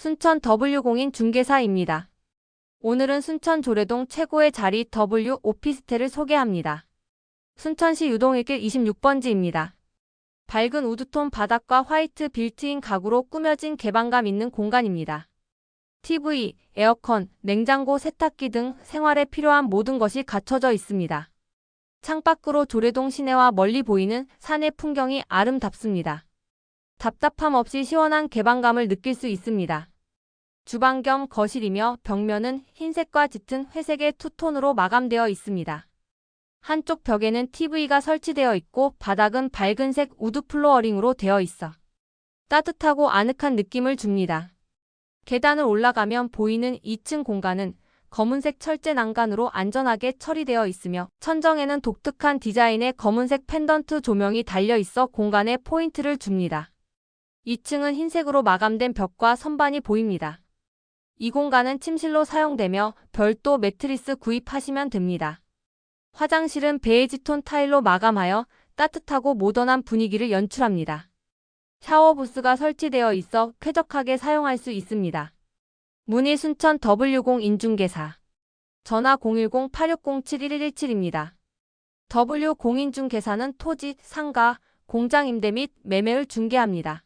순천 W공인 중개사입니다. 오늘은 순천 조례동 최고의 자리 W 오피스텔을 소개합니다. 순천시 유동일길 26번지입니다. 밝은 우드톤 바닥과 화이트 빌트인 가구로 꾸며진 개방감 있는 공간입니다. TV, 에어컨, 냉장고, 세탁기 등 생활에 필요한 모든 것이 갖춰져 있습니다. 창밖으로 조례동 시내와 멀리 보이는 산의 풍경이 아름답습니다. 답답함 없이 시원한 개방감을 느낄 수 있습니다. 주방 겸 거실이며 벽면은 흰색과 짙은 회색의 투톤으로 마감되어 있습니다. 한쪽 벽에는 TV가 설치되어 있고 바닥은 밝은색 우드 플로어링으로 되어 있어 따뜻하고 아늑한 느낌을 줍니다. 계단을 올라가면 보이는 2층 공간은 검은색 철제 난간으로 안전하게 처리되어 있으며 천정에는 독특한 디자인의 검은색 펜던트 조명이 달려 있어 공간에 포인트를 줍니다. 2층은 흰색으로 마감된 벽과 선반이 보입니다. 이 공간은 침실로 사용되며 별도 매트리스 구입하시면 됩니다. 화장실은 베이지톤 타일로 마감하여 따뜻하고 모던한 분위기를 연출합니다. 샤워 부스가 설치되어 있어 쾌적하게 사용할 수 있습니다. 문의 순천 W0 인중개사 전화 010-8607-1117입니다. W 공인중개사는 토지, 상가, 공장 임대 및 매매를 중개합니다.